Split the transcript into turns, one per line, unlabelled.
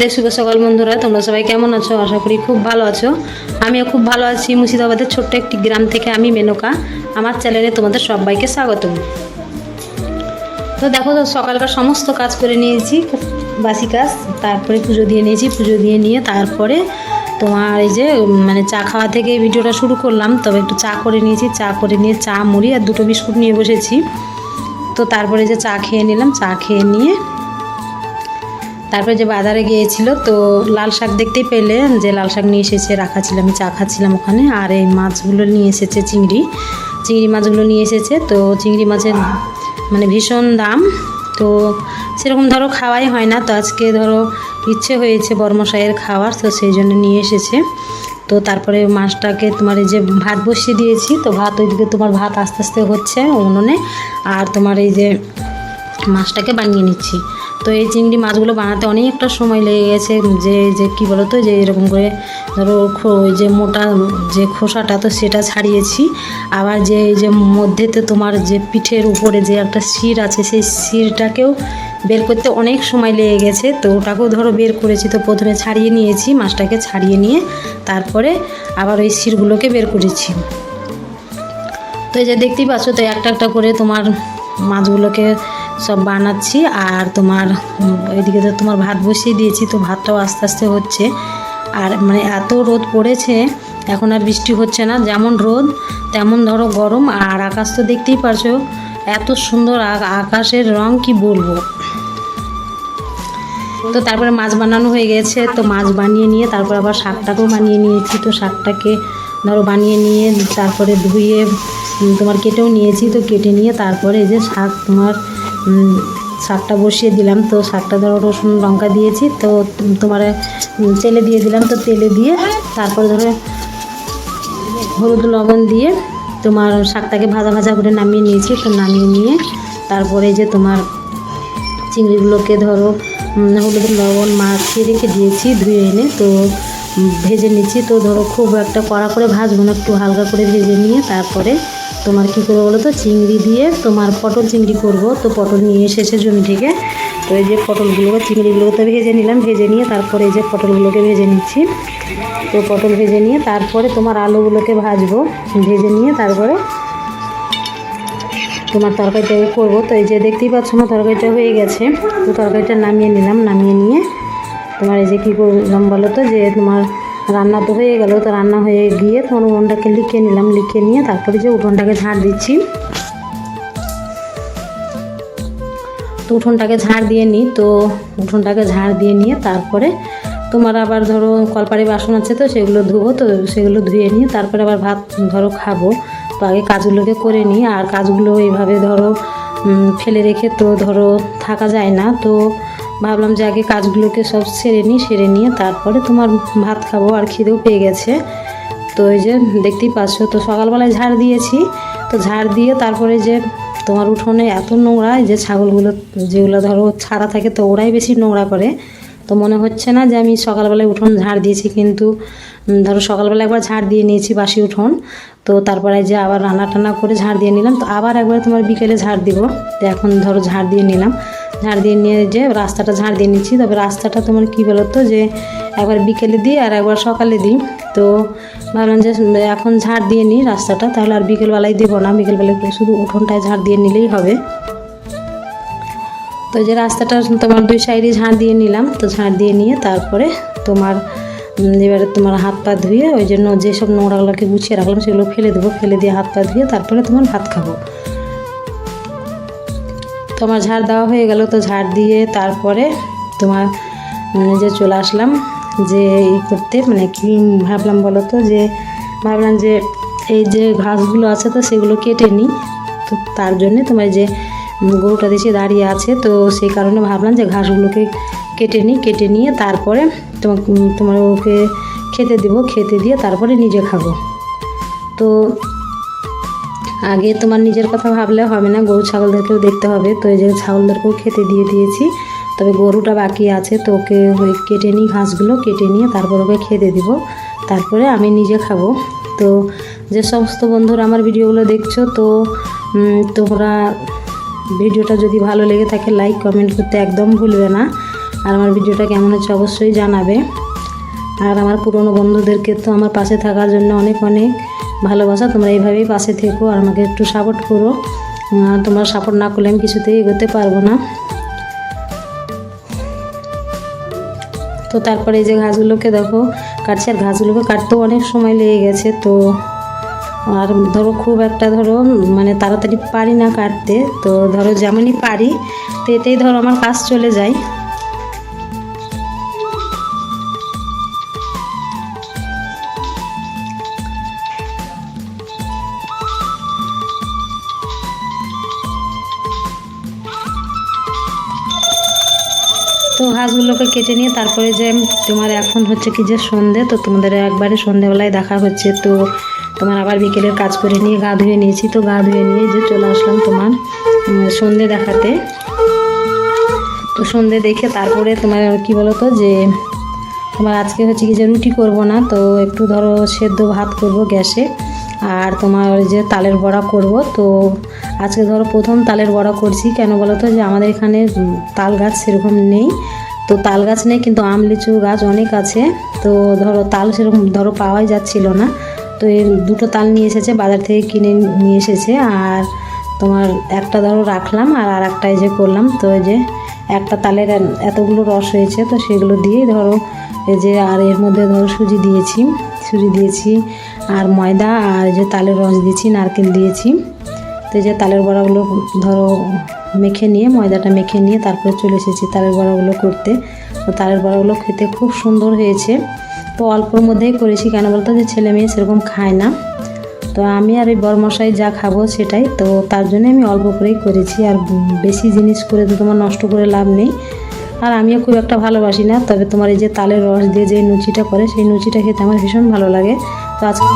রাধে শুভ সকাল বন্ধুরা, তোমরা সবাই কেমন আছো? আশা করি খুব ভালো আছো। আমিও খুব ভালো আছি। মুর্শিদাবাদের ছোট্ট একটি গ্রাম থেকে আমি মেনকা। আমার চ্যানেলে তোমাদের সবাইকে স্বাগত তো দেখো, তো সকালকার সমস্ত কাজ করে নিয়েছি বাসি কাজ। তারপরে পুজো দিয়ে নিয়েছি, পুজো দিয়ে নিয়ে তারপরে তোমার এই যে মানে চা খাওয়া থেকে ভিডিওটা শুরু করলাম। তবে একটু চা করে নিয়েছি, চা করে নিয়ে চা মুড়ি আর দুটো বিস্কুট নিয়ে বসেছি। তো তারপরে যে চা খেয়ে নিলাম, চা খেয়ে নিয়ে তারপরে যে বাজারে গিয়েছিল, তো লাল শাক দেখতেই পেলে যে লাল শাক নিয়ে এসেছে, রাখা ছিল, আমি চা খাচ্ছিলাম ওখানে। আর এই মাছগুলো নিয়ে এসেছে চিংড়ি। চিংড়ি মাছগুলো নিয়ে এসেছে, তো চিংড়ি মাছের মানে ভীষণ দাম। তো সেরকম ধরো খাওয়াই হয় না, তো আজকে ধরো ইচ্ছে হয়েছে বর্মশাইয়ের খাওয়ার, তো সেই জন্য নিয়ে এসেছে। তো তারপরে মাছটাকে তোমার এই যে ভাত বসিয়ে দিয়েছি, তো ভাত ওইদিকে তোমার ভাত আস্তে আস্তে হচ্ছে উনুনে। আর তোমার এই যে মাছটাকে বানিয়ে নিচ্ছি। তো এই চিংড়ি মাছগুলো বানাতে অনেকটা সময় লেগে গেছে, যে যে কী বলতো, যে এরকম করে ধরো ওই যে মোটা যে খোসাটা, তো সেটা ছাড়িয়েছি। আবার যে, এই যে মধ্যেতে তোমার যে পিঠের উপরে যে একটা শির আছে, সেই শিরটাকেও বের করতে অনেক সময় লেগে গেছে। তো ওটাকেও ধরো বের করেছি, তো প্রথমে ছাড়িয়ে নিয়েছি, মাছটাকে ছাড়িয়ে নিয়ে তারপরে আবার ওই শিরগুলোকে বের করেছি। তো এই যে দেখতেই পাচ্ছ, তো একটা একটা করে তোমার মাছগুলোকে সব বানাচ্ছি আর তোমার এদিকে তো তোমার ভাত বসিয়ে দিয়েছি, তো ভাতটাও আস্তে আস্তে হচ্ছে। আর মানে এত রোদ পড়েছে, এখন আর বৃষ্টি হচ্ছে না, যেমন রোদ, তেমন ধরো গরম। আর আকাশ তো দেখতেই পারছ, এত সুন্দর আকাশের রং, কি বলব? তো তারপরে মাছ বানানো হয়ে গেছে, তো মাছ বানিয়ে নিয়ে তারপর আবার শাকটাকেও বানিয়ে নিয়েছি। তো শাকটাকে ধরো বানিয়ে নিয়ে তারপরে ধুয়ে তোমার কেটেও নিয়েছি, তো কেটে নিয়ে তারপরে যে শাক তোমার শাকটা বসিয়ে দিলাম। তো শাকটা ধরো রসুন লঙ্কা দিয়েছি, তো তোমার তেলে দিয়ে দিলাম। তো তেলে দিয়ে তারপরে ধরো হলুদ লবণ দিয়ে তোমার শাকটাকে ভাজা ভাজা করে নামিয়ে নিয়েছি। তো নামিয়ে নিয়ে তারপরে যে তোমার চিংড়িগুলোকে ধরো হলুদ লবণ মাখিয়ে রেখে দিয়েছি ধুয়ে এনে, তো ভেজে নিচ্ছি। তো ধরো খুব একটা কড়া করে ভাজবো না, একটু হালকা করে ভেজে নিয়ে তারপরে তোমার কী করব বলো তো? চিংড়ি দিয়ে তোমার পটল চিংড়ি করব। তো পটল নিয়ে এসেছে জমি থেকে। তো এই যে পটলগুলোকে চিংড়িগুলোকে ভেজে নিলাম। ভেজে নিয়ে তারপরে এই যে পটলগুলোকে ভেজে নিচ্ছি। তো পটল ভেজে নিয়ে তারপরে তোমার আলুগুলোকে ভাজবো। ভেজে নিয়ে তারপরে তোমার তরকারিটা করব। তো এই যে দেখতেই পাচ্ছ না তরকারিটা হয়ে গেছে। তো তরকারিটা নামিয়ে নিলাম। নামিয়ে নিয়ে তোমার এই যে কী করলাম বলো তো? যে তোমার রান্না তো হয়ে গেল, তো রান্না হয়ে গিয়ে তোমার উনুনটাকে লিখে নিলাম, লিখে নিয়ে তারপরে যে উঠোনটাকে ঝাড় দিচ্ছি। তো উঠোনটাকে ঝাড় দিয়ে নিই, তো উঠোনটাকে ঝাড় দিয়ে নিয়ে তারপরে তোমার আবার ধরো কলপাড়ে বাসন আছে তো সেগুলো ধুবো, তো সেগুলো ধুয়ে নিয়ে তারপরে আবার ভাত ধরো খাব। তো আগে কাজগুলোকে করে নিই, আর কাজগুলো এইভাবে ধরো ফেলে রেখে তো ধরো থাকা যায় না, তো ভাবলাম যে আগে কাজগুলোকে সব সেরে নিই, সেরে নিয়ে তারপরে তোমার ভাত খাব আর খিদেও পেয়ে গেছে। তো ওই যে দেখতেই পাচ্ছ, তো সকালবেলায় ঝাড় দিয়েছি। তো ঝাড় দিয়ে তারপরে যে তোমার উঠোনে এত নোংরা যে ছাগলগুলো যেগুলো ধরো ছাড়া থাকে, তো ওরাই বেশি নোংরা করে। তো মনে হচ্ছে না যে আমি সকালবেলায় উঠোন ঝাড় দিয়েছি, কিন্তু ধরো সকালবেলা একবার ঝাড় দিয়ে নিয়েছি বাসি উঠোন, তো তারপরে যে আবার রান্না টান্না করে ঝাড় দিয়ে নিলাম, তো আবার একবার তোমার বিকেলে ঝাড় দিব। তো এখন ধরো ঝাড় দিয়ে নিলাম, ঝাড় দিয়ে নিয়ে যে রাস্তাটা ঝাড় দিয়ে নিচ্ছি, তবে রাস্তাটা তোমার কী বলতো যে একবার বিকেলে দিই আর একবার সকালে দিই। তো ভাবলাম যে এখন ঝাড় দিয়ে নিই রাস্তাটা, তাহলে আর বিকেলবেলায় দেবো না, বিকেলবেলায় শুধু উঠোনটায় ঝাড় দিয়ে নিলেই হবে। তো এই যে রাস্তাটা তোমার দুই সাইডে ঝাড় দিয়ে নিলাম তো ঝাড় দিয়ে নিয়ে তারপরে তোমার এবারে তোমার হাত পা ধুয়ে ওই জন্য যেসব নোংরাগুলোকে গুছিয়ে রাখলাম সেগুলো ফেলে দেবো ফেলে দিয়ে হাত পা ধুয়ে তারপরে তোমার ভাত খাব। তোমার ঝাড় দেওয়া হয়ে গেল তো ঝাড় দিয়ে তারপরে তোমার উম, যে চলে আসলাম যে ই করতে মানে কি ভাবলাম বলো তো যে ভাবলাম যে এই যে ঘাসগুলো আছে তো সেগুলো কেটে নিই তো তার জন্যে তোমার যে গরুটা দেশে দাঁড়িয়ে আছে, তো সেই কারণে ভাবলাম যে ঘাসগুলোকে কেটে নিই, কেটে নিয়ে তারপরে তোমার তোমার ওকে খেতে দেবো, খেতে দিয়ে তারপরে নিজে খাব। তো আগে তোমার নিজের কথা ভাবলে হবে না, গরু ছাগলদেরকেও দেখতে হবে, তো এই যে ছাগলদেরকেও খেতে দিয়ে দিয়েছি। তবে গরুটা বাকি আছে, তো ওকে ওই কেটে নিই ঘাসগুলো, কেটে নিয়ে তারপর ওকে খেতে দিব। তারপরে আমি নিজে খাব। তো যে সমস্ত বন্ধুরা আমার ভিডিওগুলো দেখছ, তো তোমরা ভিডিওটা যদি ভালো লেগে থাকে লাইক কমেন্ট করতে একদম ভুলবে না। আর আমার ভিডিওটা কেমন হচ্ছে অবশ্যই জানাবে। আর আমার পুরনো বন্ধুদেরকে তো আমার পাশে থাকার জন্য অনেক অনেক ভালোবাসা। তোমরা এইভাবেই পাশে থেকো আর আমাকে একটু সাপোর্ট করো। তোমরা সাপোর্ট না করলে আমি কিছুতেই এগোতে পারব না। তো তারপরে এই যে ঘাসগুলোকে দেখো, কাটছি। আর ঘাসগুলোকে কাটতেও অনেক সময় লেগে গেছে, তো আর ধরো খুব একটা ধরো মানে তাড়াতাড়ি পারি না কাটতে, তো ধরো যেমনই পারি, তো এতেই ধরো আমার কাজ চলে যায়। তো ঘাসগুলোকে কেটে নিয়ে তারপরে যে তোমার এখন হচ্ছে কি যে সন্ধে, তো তোমাদের একবারে সন্ধেবেলায় দেখা হচ্ছে, তো তোমার আবার বিকেলের কাজ করে নিয়ে গা ধুয়ে নিয়েছি। তো গা ধুয়ে নিয়ে যে চলে আসলাম তোমার সন্ধে দেখাতে। তো সন্ধে দেখে তারপরে তোমার কি বলো তো যে, তোমার আজকে হচ্ছে কি যে রুটি করব না, তো একটু ধরো সেদ্ধ ভাত করব গ্যাসে। আর তোমার যে তালের বড়া করব। তো আজকে ধরো প্রথম তালের বড়া করছি। কেন বলো তো যে আমাদের এখানে তাল গাছ সেরকম নেই। তো তাল গাছ নেই, কিন্তু আম, লিচু গাছ অনেক আছে। তো ধরো তাল সেরকম ধরো পাওয়াই যাচ্ছিল না। তো এর দুটো তাল নিয়ে এসেছে, বাজার থেকে কিনে নিয়ে এসেছে। আর তোমার একটা ধরো রাখলাম আর আর একটা যে করলাম। তো এই যে একটা তালের এতগুলো রস হয়েছে, তো সেগুলো দিয়েই ধরো এই যে আর এর মধ্যে ধরো সুজি দিয়েছি। সুজি দিয়েছি আর ময়দা আর যে তালের রস দিয়েছি, নারকেল দিয়েছি। তো এই যে তালের বড়াগুলো ধরো মেখে নিয়ে, ময়দাটা মেখে নিয়ে তারপরে চলে এসেছি তালের বড়াগুলো করতে। তো তালের বড়াগুলো খেতে খুব সুন্দর হয়েছে। তো অল্পর মধ্যেই করেছি কেন বলতো? যে ছেলে মেয়ে সেরকম খায় না। তো আমি আর ওই বরমশাই যা খাব সেটাই। তো তার জন্য আমি অল্প করেই করেছি। আর বেশি জিনিস করে তো তোমার নষ্ট করে লাভ নেই। আর আমিও খুব একটা ভালোবাসি না। তবে তোমার এই যে তালের রস দিয়ে যে লুচিটা করে, সেই লুচিটা খেতে আমার ভীষণ ভালো লাগে। তো আজকে